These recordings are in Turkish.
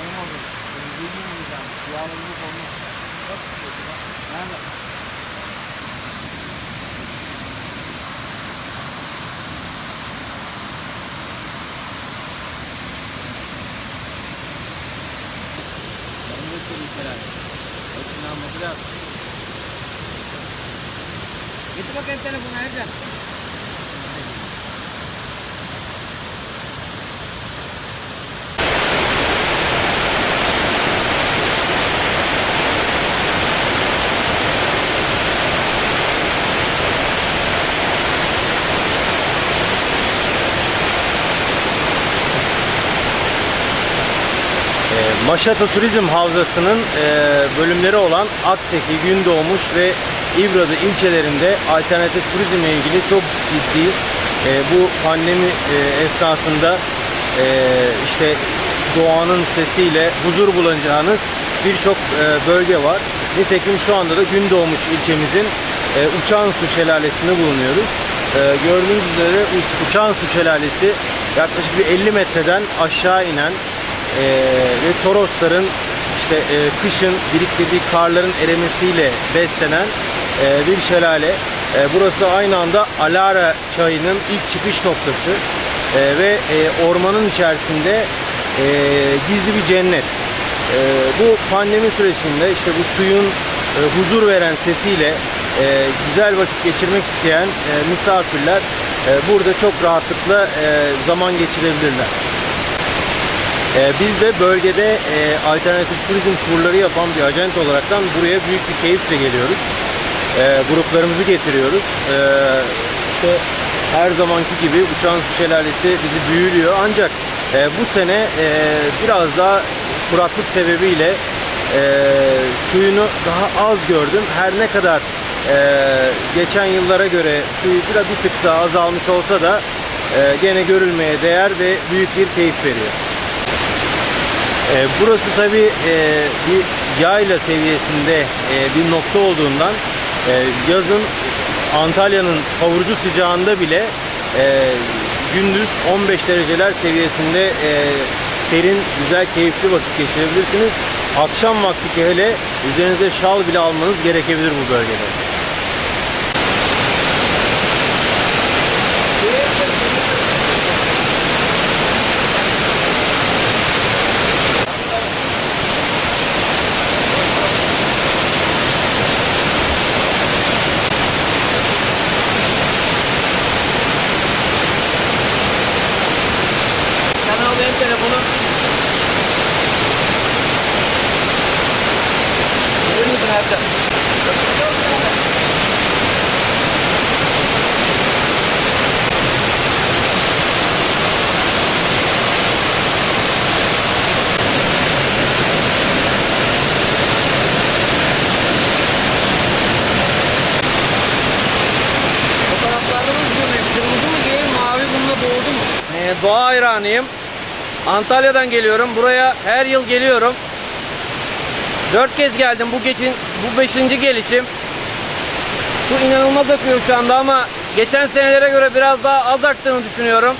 Olmadı. Bilmiyorum hocam. Yağlılık olmaz. Bak, Nerede? Ben de söyleyeyim herhalde. Hepsini alması. Getir bakayım telefonu Ercan. Maşata Turizm Havzası'nın e, bölümleri olan Akseki, Gündoğmuş ve İbradı ilçelerinde alternatif turizmle ilgili çok ciddi e, bu pandemi e, esnasında işte doğanın sesiyle huzur bulacağınız birçok bölge var. Nitekim şu anda da Gündoğmuş ilçemizin Uçan Su Şelalesi'nde bulunuyoruz. Gördüğünüz üzere Uç- Uçan Su Şelalesi yaklaşık bir 50 metreden aşağı inen e, ve Torosların işte e, kışın biriktirdiği karların erimesiyle beslenen e, bir şelale. E, burası aynı anda Alara çayının ilk çıkış noktası E, ve e, ormanın içerisinde e, gizli bir cennet. E, bu pandemi sürecinde işte bu suyun e, huzur veren sesiyle e, güzel vakit geçirmek isteyen e, misafirler e, burada çok rahatlıkla e, zaman geçirebilirler. Ee, biz de bölgede e, alternatif turizm turları yapan bir acent olaraktan buraya büyük bir keyifle geliyoruz. Ee, gruplarımızı getiriyoruz. Ee, işte her zamanki gibi Uçan Su Şelalesi bizi büyülüyor. Ancak e, bu sene e, biraz daha kuraklık sebebiyle e, suyunu daha az gördüm. Her ne kadar e, geçen yıllara göre suyu biraz bir tık daha azalmış olsa da e, gene görülmeye değer ve büyük bir keyif veriyor. E, burası tabi bir yayla seviyesinde e, bir nokta olduğundan e, yazın Antalya'nın kavurucu sıcağında bile e, gündüz 15 dereceler seviyesinde e, serin, güzel, keyifli vakit geçirebilirsiniz. Akşam vakti hele üzerinize şal bile almanız gerekebilir bu bölgede. Ee, doğa hayranıyım. Antalya'dan geliyorum. Buraya her yıl geliyorum. Dört kez geldim. Bu geçin bu beşinci gelişim. Su inanılmaz akıyor şu anda ama geçen senelere göre biraz daha az aktığını düşünüyorum.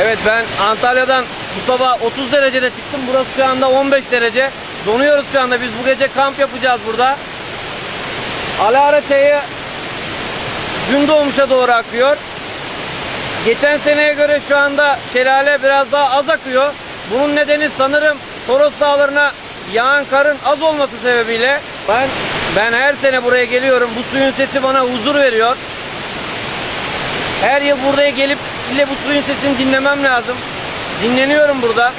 Evet ben Antalya'dan bu sabah 30 derecede çıktım. Burası şu anda 15 derece. Donuyoruz şu anda. Biz bu gece kamp yapacağız burada. Alara çayı gün doğmuşa doğru akıyor. Geçen seneye göre şu anda şelale biraz daha az akıyor. Bunun nedeni sanırım Toros Dağları'na yağan karın az olması sebebiyle ben ben her sene buraya geliyorum. Bu suyun sesi bana huzur veriyor. Her yıl buraya gelip ile bu suyun sesini dinlemem lazım. Dinleniyorum burada.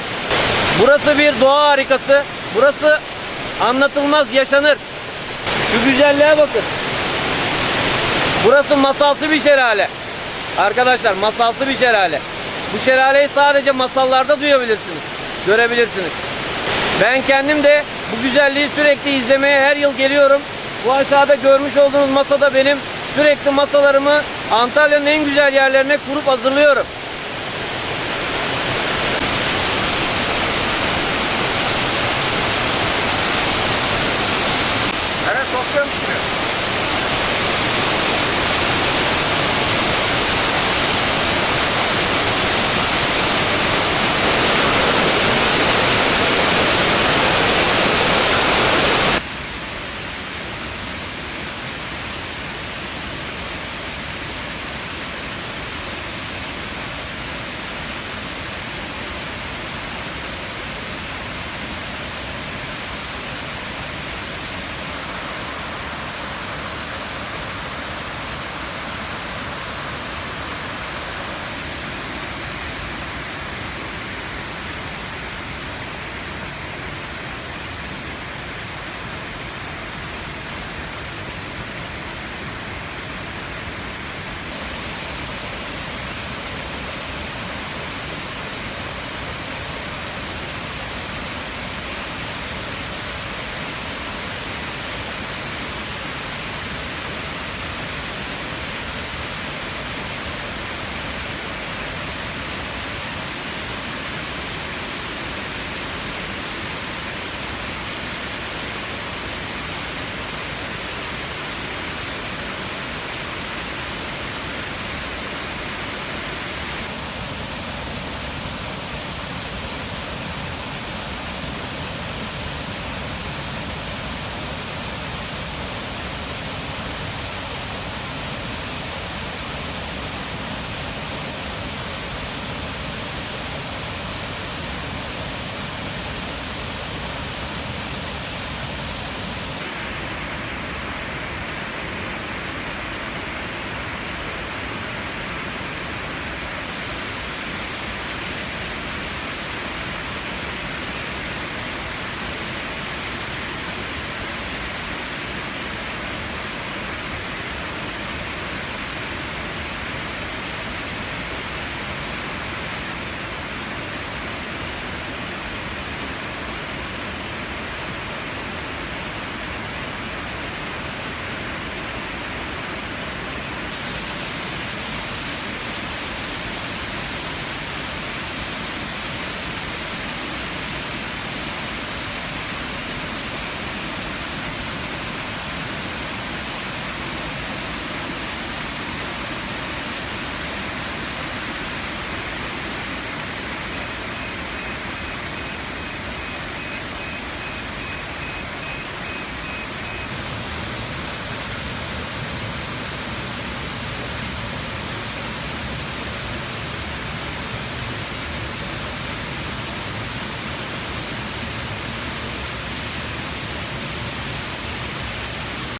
Burası bir doğa harikası. Burası anlatılmaz yaşanır. Şu güzelliğe bakın. Burası masalsı bir şelale. Arkadaşlar masalsı bir şelale. Bu şelaleyi sadece masallarda duyabilirsiniz. Görebilirsiniz. Ben kendim de bu güzelliği sürekli izlemeye her yıl geliyorum. Bu aşağıda görmüş olduğunuz masada benim sürekli masalarımı Antalya'nın en güzel yerlerine kurup hazırlıyorum. Evet, topluyorum.